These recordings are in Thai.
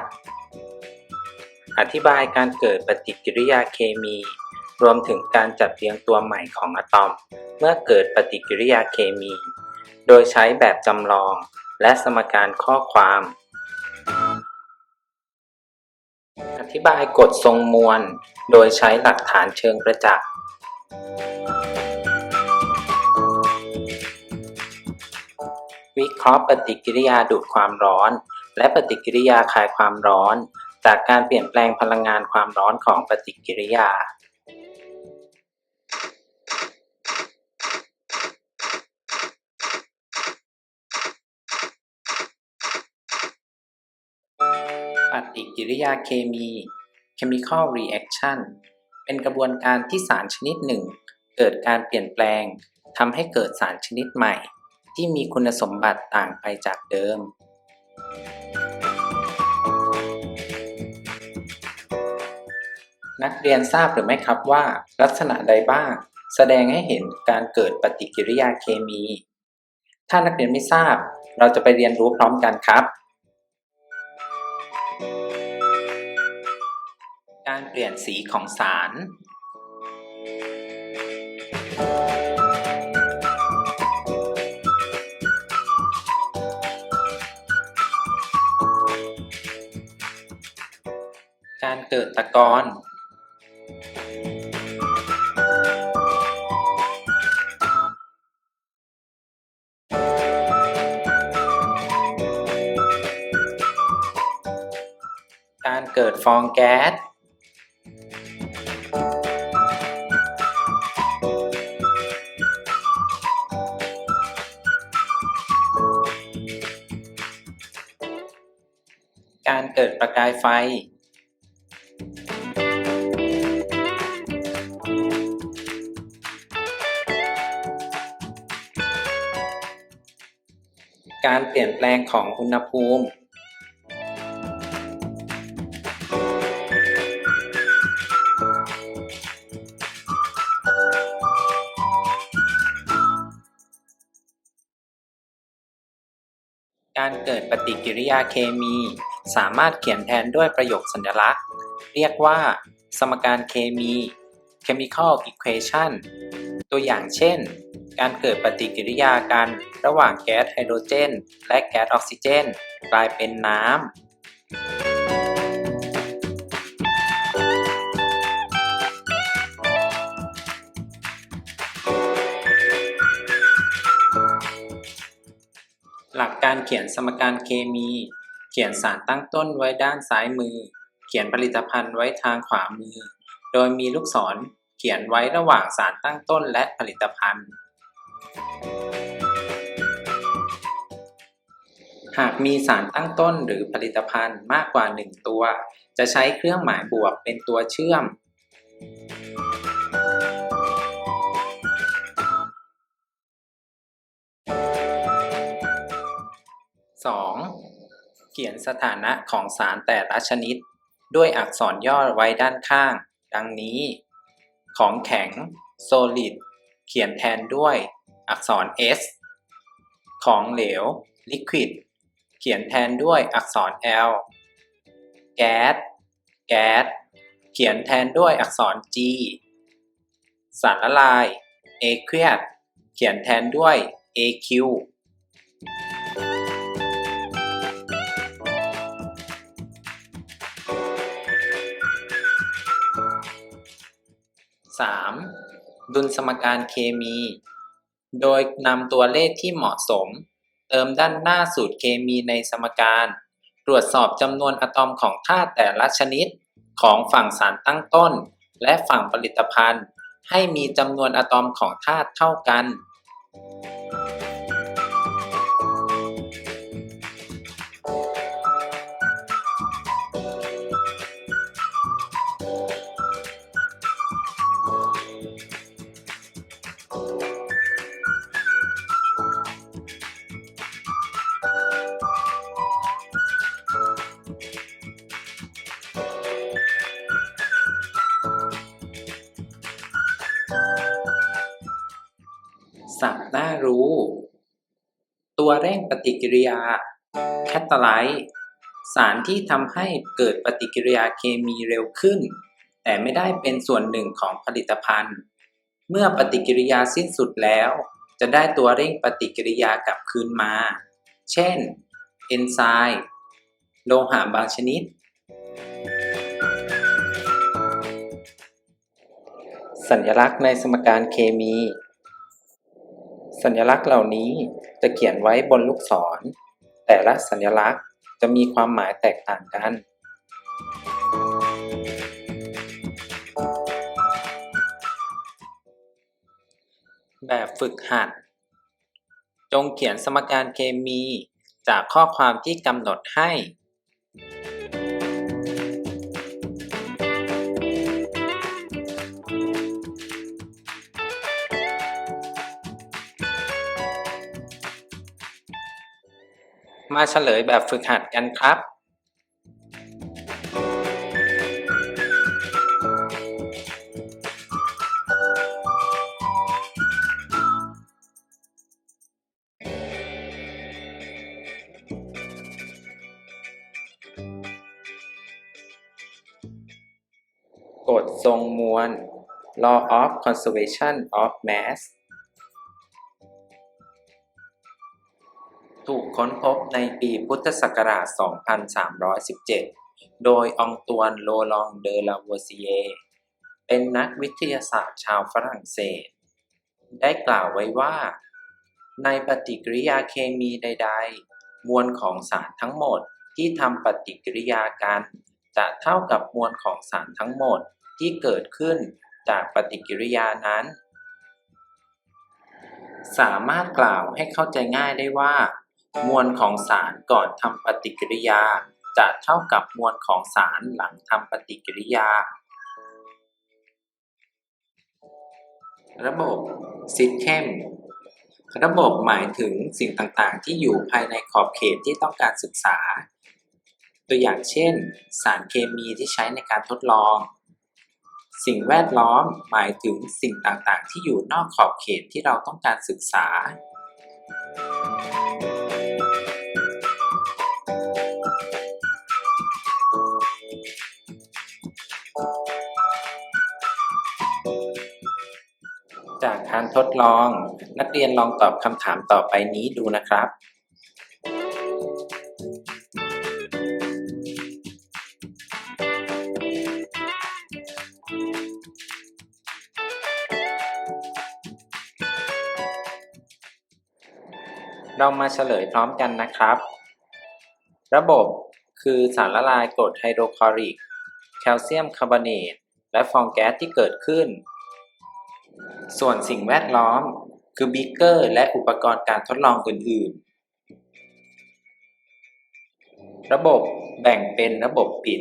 ดอธิบายการเกิดปฏิกิริยาเคมี รวมถึงการจัดเรียงตัวใหม่ของอะตอม เมื่อเกิดปฏิกิริยาเคมี โดยใช้แบบจำลอง และสมการข้อความ อธิบายกฎทรงมวล โดยใช้หลักฐานเชิงประจักษ์วิเคราะห์ปฏิกิริยาดูดความร้อน และปฏิกิริยาคายความร้อน จากการเปลี่ยนแปลงพลังงานความร้อนของปฏิกิริยา ปฏิกิริยาเคมี Chemical Reaction เป็นกระบวนการที่สารชนิดหนึ่ง เกิดการเปลี่ยนแปลงทำให้เกิดสารชนิดใหม่ ที่มีคุณสมบัติต่างไปจากเดิม นักเรียนทราบหรือไม่ครับว่า ลักษณะใดบ้าง แสดงให้เห็นการเกิดปฏิกิริยาเคมี ถ้านักเรียนไม่ทราบ เราจะไปเรียนรู้พร้อมกันครับ การเปลี่ยนสีของสารกา ตะกอนการเกิดฟองแก๊สการเกิดประกายไฟ การเปลี่ยนแปลงของอุณหภูมิ การเกิดปฏิกิริยาเคมี สามารถเขียนแทนด้วยประโยคสัญลักษณ์ เรียกว่า สมการเคมี chemical equation ตัวอย่างเช่น การเกิดปฏิกิริยากันระหว่างแก๊สไฮโดรเจน และแก๊สออกซิเจน กลายเป็นน้ำหลักการเขียนสมการเคมี เขียนสารตั้งต้นไว้ด้านซ้ายมือ เขียนผลิตภัณฑ์ไว้ทางขวามือ โดยมีลูกศรเขียนไว้ระหว่างสารตั้งต้นและผลิตภัณฑ์ หากมีสารตั้งต้นหรือผลิตภัณฑ์มากกว่า 1 ตัว จะใช้เครื่องหมายบวกเป็นตัวเชื่อม 2. เขียนสถานะของสารแต่ละชนิด ด้วยอักษรย่อไว้ด้านข้าง ดังนี้ ของแข็ง solid เขียนแทนด้วย อักษร S ของเหลว liquid เขียนแทนด้วยอักษร L แก๊ส แก๊ส เขียนแทนด้วยอักษร G สารละลาย aqueous เขียนแทนด้วย AQ 3. ดุลสมการเคมี โดยนำตัวเลขที่เหมาะสม เติมด้านหน้าสูตรเคมีในสมการ ตรวจสอบจำนวนอะตอมของธาตุแต่ละชนิด ของฝั่งสารตั้งต้น และฝั่งผลิตภัณฑ์ ให้มีจำนวนอะตอมของธาตุเท่ากัน ตัวเร่งปฏิกิริยาแคตาไลต์สารที่ทำให้เกิดปฏิกิริยาเคมีเร็วขึ้น แต่ไม่ได้เป็นส่วนหนึ่งของผลิตภัณฑ์ เมื่อปฏิกิริยาสิ้นสุดแล้ว จะได้ตัวเร่งปฏิกิริยากลับคืนมา เช่น เอนไซม์โลหะบางชนิด สัญลักษณ์ในสมการเคมี สัญลักษณ์เหล่านี้จะเขียนไว้บนลูกศร แต่ละสัญลักษณ์จะมีความหมายแตกต่างกัน แบบฝึกหัด จงเขียนสมการเคมีจากข้อความที่กำหนดให้ มาเฉลยแบบฝึกหัดกันครับ กฎทรงมวล law of conservation of mass ถูกค้นพบในปีพุทธศักราช 2317 โดยองตวนโลลองเดอลาโวซีเย เป็นนักวิทยาศาสตร์ชาวฝรั่งเศส ได้กล่าวไว้ว่า ในปฏิกิริยาเคมีใด ๆ มวลของสารทั้งหมดที่ทำปฏิกิริยากัน จะเท่ากับมวลของสารทั้งหมดที่เกิดขึ้นจากปฏิกิริยานั้น สามารถกล่าวให้เข้าใจง่ายได้ว่า มวลของสารก่อนทำปฏิกิริยา จะเท่ากับมวลของสารหลังทำปฏิกิริยา ระบบ System ระบบหมายถึงสิ่งต่างๆ ที่อยู่ภายในขอบเขตที่ต้องการศึกษา ตัวอย่างเช่น สารเคมีที่ใช้ในการทดลอง สิ่งแวดล้อมหมายถึงสิ่งต่างๆ ที่อยู่นอกขอบเขตที่เราต้องการศึกษา จากการทดลอง นักเรียนลองตอบคำถามต่อไปนี้ดูนะครับ เรามาเฉลยพร้อมกันนะครับ ระบบคือสารละลายกรดไฮโดรคลอริก แคลเซียมคาร์บอเนตและฟองแก๊สที่เกิดขึ้น ส่วนสิ่งแวดล้อม คือบีเกอร์และอุปกรณ์การทดลองอื่นๆ ระบบแบ่งเป็นระบบปิด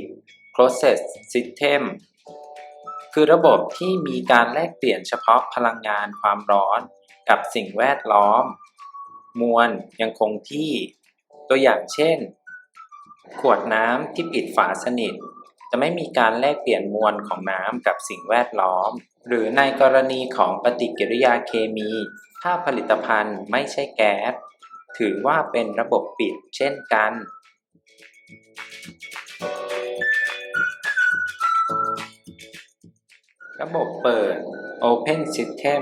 process system คือระบบที่มีการแลกเปลี่ยนเฉพาะพลังงานความร้อนกับสิ่งแวดล้อม มวลยังคงที่ ตัวอย่างเช่น ขวดน้ำที่ปิดฝาสนิท จะไม่มีการแลกเปลี่ยนมวลของน้ำกับสิ่งแวดล้อม หรือในกรณีของปฏิกิริยาเคมี ถ้าผลิตภัณฑ์ไม่ใช่แก๊สถือว่าเป็นระบบปิดเช่นกัน ระบบเปิด Open System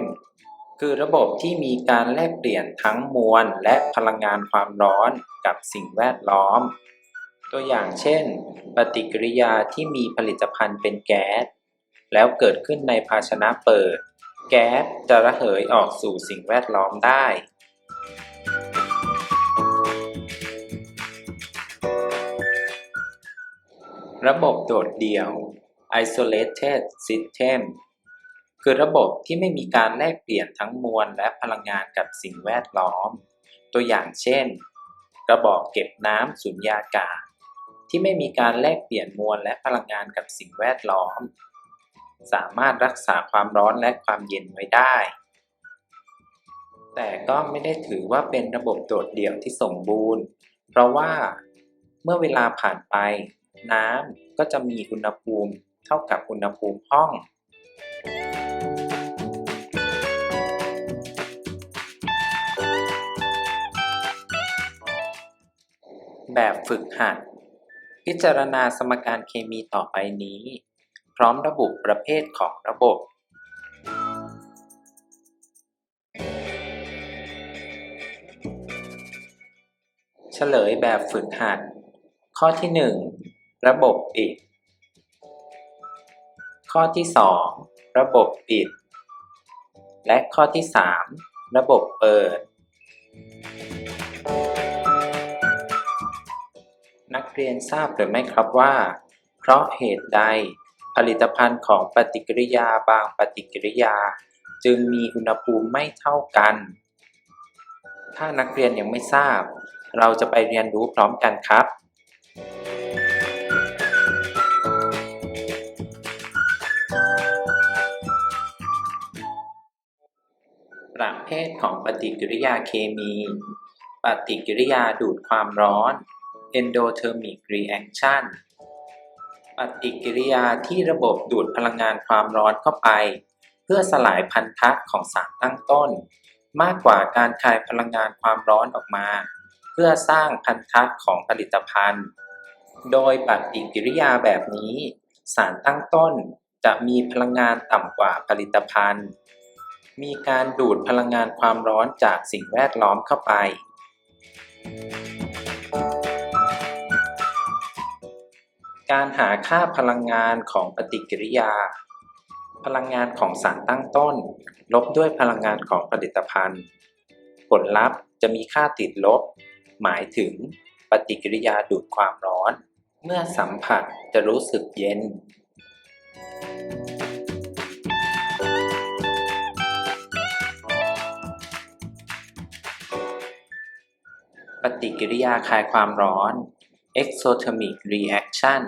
คือระบบที่มีการแลกเปลี่ยนทั้งมวลและพลังงานความร้อนกับสิ่งแวดล้อม ตัวอย่างเช่น ปฏิกิริยาที่มีผลิตภัณฑ์เป็นแก๊ส แล้วเกิดขึ้นในภาชนะเปิด แก๊สจะระเหยออกสู่สิ่งแวดล้อมได้ ระบบโดดเดี่ยว isolated system คือระบบที่ไม่มีการแลกเปลี่ยนทั้งมวลและพลังงานกับสิ่งแวดล้อม ตัวอย่างเช่น กระบอกเก็บน้ำสุญญากาศ ที่ไม่มีการแลกเปลี่ยนมวลและพลังงานกับสิ่งแวดล้อม สามารถรักษาความร้อนและความเย็นไว้ได้ แต่ก็ไม่ได้ถือว่าเป็นระบบโดดเดี่ยวที่สมบูรณ์ เพราะว่าเมื่อเวลาผ่านไป น้ำก็จะมีอุณหภูมิเท่ากับอุณหภูมิห้อง แบบฝึกหัด พิจารณาสมการเคมีต่อไปนี้ พร้อมระบุประเภทของระบบ เฉลยแบบฝึกหัด ข้อที่ 1 ระบบปิด ข้อที่ 2 ระบบปิด และข้อที่ 3 ระบบเปิด เรียนทราบหรือไม่ครับว่า เพราะเหตุใด ผลิตภัณฑ์ของปฏิกิริยาบางปฏิกิริยา จึงมีอุณหภูมิไม่เท่ากัน ถ้านักเรียนยังไม่ทราบ เราจะไปเรียนรู้พร้อมกันครับประเภทของปฏิกิริยาเคมี ปฏิกิริยาดูดความร้อน endothermic reaction ปฏิกิริยาที่ระบบดูดพลังงานความร้อนเข้าไป เพื่อสลายพันธะของสารตั้งต้น มากกว่าการคายพลังงานความร้อนออกมา เพื่อสร้างพันธะของผลิตภัณฑ์ โดยปฏิกิริยาแบบนี้ สารตั้งต้นจะมีพลังงานต่ำกว่าผลิตภัณฑ์ มีการดูดพลังงานความร้อนจากสิ่งแวดล้อมเข้าไป การหาค่าพลังงานของปฏิกิริยา พลังงานของสารตั้งต้น ลบด้วยพลังงานของผลิตภัณฑ์ ผลลัพธ์จะมีค่าติดลบ หมายถึงปฏิกิริยาดูดความร้อน เมื่อสัมผัสจะรู้สึกเย็น ปฏิกิริยาคลายความร้อน exothermic reaction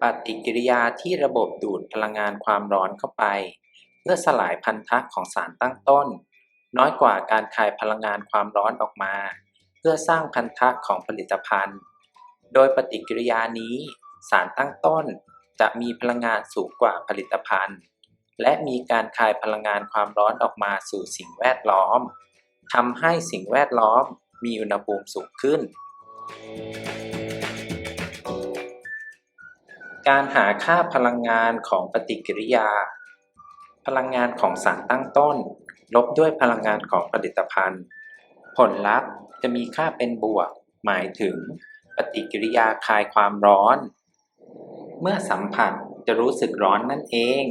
ปฏิกิริยาที่ระบบดูดพลังงานความร้อนเข้าไป เพื่อสลายพันธะของสารตั้งต้น น้อยกว่าการคายพลังงานความร้อนออกมา เพื่อสร้างพันธะของผลิตภัณฑ์ โดยปฏิกิริยานี้ สารตั้งต้นจะมีพลังงานสูงกว่าผลิตภัณฑ์ และมีการคายพลังงานความร้อนออกมาสู่สิ่งแวดล้อมทำให้สิ่งแวดล้อมมีอุณหภูมิสูงขึ้น การหาค่าพลังงานของปฏิกิริยา พลังงานของสารตั้งต้น ลบด้วยพลังงานของผลิตภัณฑ์ ผลลัพธ์จะมีค่าเป็นบวก หมายถึงปฏิกิริยาคลายความร้อน เมื่อสัมผัสจะรู้สึกร้อนนั่นเอง